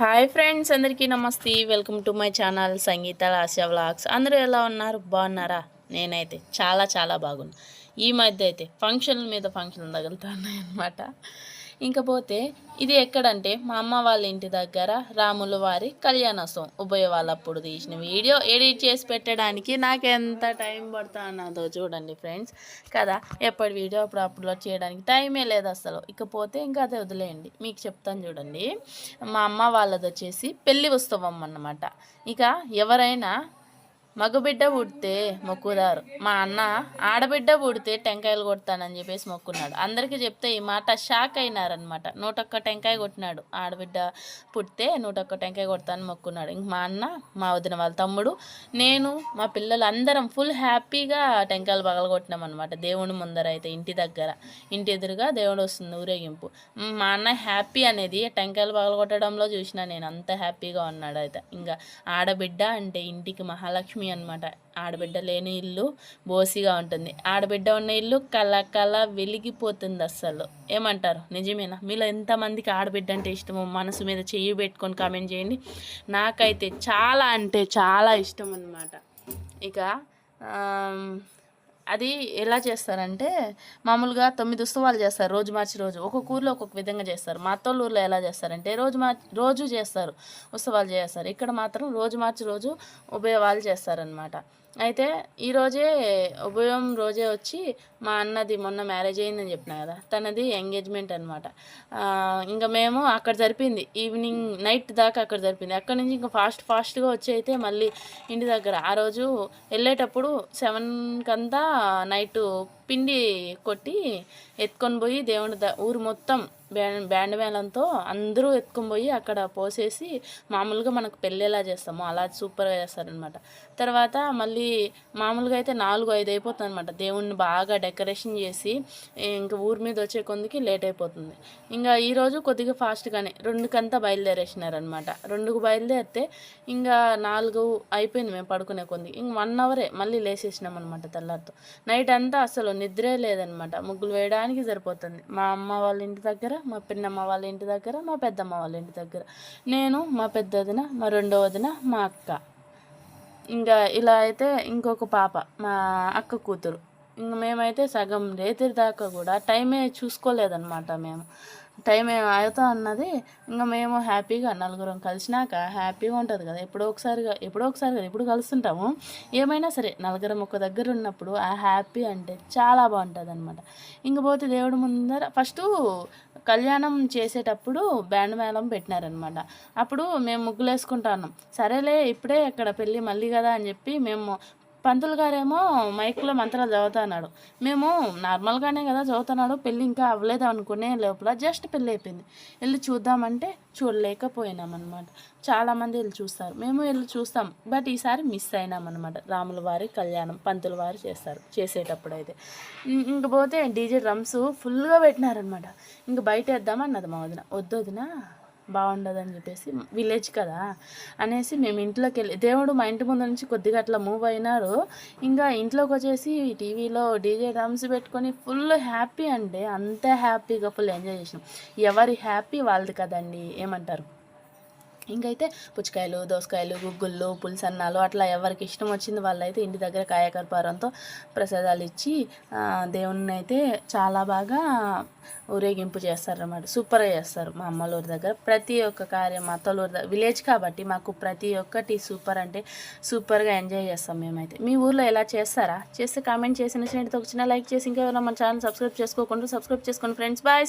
Hi friends అందరికీ నమస్తే. Welcome to my channel Sangeetha Lasya vlogs. అందరూ ఎలా ఉన్నారు? బాగున్నారా? నేనైతే చాలా చాలా బాగున్నా. ఈ మధ్య అయితే ఫంక్షన్ల మీద ఫంక్షన్లు తగులుతున్నాయి అనమాట ఇంకపోతే ఇది ఎక్కడంటే మా అమ్మ వాళ్ళ ఇంటి దగ్గర రాముల వారి కళ్యాణోత్సవం. ఉభయ వాళ్ళప్పుడు తీసిన వీడియో ఎడిట్ చేసి పెట్టడానికి నాకు ఎంత టైం పడుతున్నదో చూడండి ఫ్రెండ్స్. కదా ఎప్పటి వీడియో అప్పుడు అప్లోడ్ చేయడానికి టైమే లేదు అసలు. ఇకపోతే ఇంకా అదే వదిలేయండి. మీకు చెప్తాను చూడండి. మా అమ్మ వాళ్ళది వచ్చేసి పెళ్ళి ఉత్సవం అన్నమాట. ఇక ఎవరైనా మగబిడ్డ పుడితే మొక్కుదారు. మా అన్న ఆడబిడ్డ పుడితే టెంకాయలు కొడతానని చెప్పేసి మొక్కున్నాడు. అందరికీ చెప్తే ఈ మాట షాక్ అయినారనమాట నూటొక్క టెంకాయ కొట్టినాడు. ఆడబిడ్డ పుడితే నూటొక్క టెంకాయ కొడతానని మొక్కున్నాడు. ఇంక మా అన్న మా వదిన వాళ్ళ తమ్ముడు నేను మా పిల్లలు అందరం ఫుల్ హ్యాపీగా టెంకాయలు పగలగొట్టినాం అనమాట దేవుని ముందర అయితే ఇంటి దగ్గర. ఇంటి ఎదురుగా దేవుడు వస్తుంది ఊరేగింపు. మా అన్న హ్యాపీ అనేది టెంకాయలు పగలగొట్టడంలో చూసిన నేను అంత హ్యాపీగా ఉన్నాడు అయితే ఇంకా ఆడబిడ్డ అంటే ఇంటికి మహాలక్ష్మి అనమాట ఆడబిడ్డ లేని ఇల్లు బోసిగా ఉంటుంది. ఆడబిడ్డ ఉన్న ఇల్లు కళ కళ వెలిగిపోతుంది అస్సలు. ఏమంటారు? నిజమేనా? మీలో ఎంతమందికి ఆడబిడ్డ అంటే ఇష్టమో మనసు మీద చెయ్యి పెట్టుకొని కామెంట్ చేయండి. నాకైతే చాలా అంటే చాలా ఇష్టం అనమాట ఇక అది ఎలా చేస్తారంటే మామూలుగా తొమ్మిది ఉత్సవాలు చేస్తారు రోజు మార్చి రోజు. ఒక్కొక్క ఊర్లో ఒక్కొక్క విధంగా చేస్తారు. మా అత్తోళ్ళ ఊర్లో ఎలా చేస్తారంటే రోజు మార్చి రోజు చేస్తారు ఉత్సవాలు చేస్తారు. ఇక్కడ మాత్రం రోజు మార్చి రోజు ఉభయవాళ్ళు చేస్తారనమాట అయితే ఈరోజే ఉభయం రోజే వచ్చి మా అన్నది మొన్న మ్యారేజ్ అయిందని చెప్పిన కదా తనది ఎంగేజ్మెంట్ అనమాట ఇంకా మేము అక్కడ జరిపింది. ఈవినింగ్ నైట్ దాకా అక్కడ జరిపింది. అక్కడ నుంచి ఇంకా ఫాస్ట్ ఫాస్ట్గా వచ్చి అయితే మళ్ళీ ఇంటి దగ్గర. ఆ రోజు వెళ్ళేటప్పుడు సెవెన్కి అంతా నైట్ పిండి కొట్టి ఎత్తుకొని పోయి దేవుని ద ఊరు మొత్తం బ్యాండ్ బ్యాండ్ మేళంతో అందరూ ఎత్తుకొని పోయి అక్కడ పోసేసి మామూలుగా మనకు పెళ్ళి ఎలా చేస్తామో. అలా సూపర్గా చేస్తారనమాట. తర్వాత మళ్ళీ మామూలుగా అయితే నాలుగు ఐదు అయిపోతుంది అనమాట దేవుణ్ణి బాగా డెకరేషన్ చేసి ఇంకా ఊరి మీద వచ్చే కొందికి లేట్ అయిపోతుంది. ఇంకా ఈరోజు కొద్దిగా ఫాస్ట్గానే రెండుకంతా బయలుదేరేసినారనమాట. రెండుకు బయలుదేరితే ఇంకా నాలుగు అయిపోయింది మేము పడుకునే కొంది ఇంక వన్ అవరే మళ్ళీ లేసేసినాం అనమాట తెల్లారితో. నైట్ అంతా అసలు నిద్రే లేదనమాట. ముగ్గులు వేయడానికి సరిపోతుంది. మా అమ్మ వాళ్ళ ఇంటి దగ్గర మా పిన్నమ్మ వాళ్ళ ఇంటి దగ్గర మా పెద్దమ్మ వాళ్ళ ఇంటి దగ్గర. నేను మా పెద్ద వదిన మా రెండో వదిన మా అక్క. ఇంకా ఇలా అయితే ఇంకొక పాప మా అక్క కూతురు. ఇంక మేమైతే సగం రేతిరి దాకా కూడా టైమే చూసుకోలేదన్నమాట మేము. టైం అవుతా అన్నది ఇంకా మేము హ్యాపీగా నలుగురం కలిసినాక హ్యాపీగా ఉంటుంది కదా. ఎప్పుడో ఒకసారిగా ఎప్పుడో ఒకసారి కదా ఎప్పుడు కలుస్తుంటాము. ఏమైనా సరే నలుగురం ఒక దగ్గర ఉన్నప్పుడు ఆ హ్యాపీ అంటే చాలా బాగుంటుంది అనమాట ఇంక పోతే దేవుడి ముందర ఫస్ట్ కళ్యాణం చేసేటప్పుడు బ్యాండ్ మేళం పెట్టినారనమాట అప్పుడు మేము ముగ్గులేసుకుంటా ఉన్నాం సరేలే ఇప్పుడే అక్కడ పెళ్ళి మళ్ళీ కదా అని చెప్పి మేము పంతులు గారేమో మైక్లో మంత్రాలు చదువుతున్నాడు. మేము నార్మల్గానే కదా చదువుతున్నాడు పెళ్ళి ఇంకా అవ్వలేదు అనుకునే లోపల జస్ట్ పెళ్ళి అయిపోయింది. వెళ్ళి చూద్దామంటే చూడలేకపోయినామన్నమాట. చాలామంది వెళ్ళి చూస్తారు. మేము వెళ్ళి చూస్తాం. బట్ ఈసారి మిస్ అయినాం అనమాట రాముల వారి కళ్యాణం పంతుల వారు చేస్తారు. చేసేటప్పుడు అయితే ఇంక పోతే డీజే డ్రమ్స్ ఫుల్గా పెట్టినారనమాట ఇంక బయట వేద్దామన్నది మా వదిన. వద్దు బాగుండదని బాగుండదు అని చెప్పేసి విలేజ్ కదా అనేసి మేము ఇంట్లోకి వెళ్ళి దేవుడు మా ఇంటి ముందు నుంచి కొద్దిగా అట్లా మూవ్ అయినారు. ఇంకా ఇంట్లోకి వచ్చేసి టీవీలో డీజే డ్రమ్స్ పెట్టుకొని ఫుల్ హ్యాపీ అంటే అంత హ్యాపీగా ఫుల్ ఎంజాయ్ చేసినాం. ఎవరి హ్యాపీ వాళ్ళది కదండి ఏమంటారు? ఇంకైతే పుచ్చకాయలు దోసకాయలు గుగ్గుళ్ళు పులిసన్నాలు అట్లా ఎవరికి ఇష్టం వచ్చింది వాళ్ళైతే ఇంటి దగ్గర కాయకర్పారంతో ప్రసాదాలు ఇచ్చి దేవుణ్ణి అయితే చాలా బాగా ఊరేగింపు చేస్తారన్నమాట. సూపర్గా చేస్తారు మా అమ్మలూరి దగ్గర. ప్రతి ఒక్క కార్యం మా అత్తల దగ్గర విలేజ్ కాబట్టి మాకు ప్రతి ఒక్కటి సూపర్ అంటే సూపర్గా ఎంజాయ్ చేస్తాం మేమైతే. మీ ఊర్లో ఎలా చేస్తారా? చేస్తే కామెంట్ చేసిన స్నేహితుతో ఒక చిన్న లైక్ చేసి ఇంకా మన ఛానల్ సబ్స్క్రైబ్ చేసుకోకుండా సబ్స్క్రైబ్ చేసుకోండి ఫ్రెండ్స్ బాయ్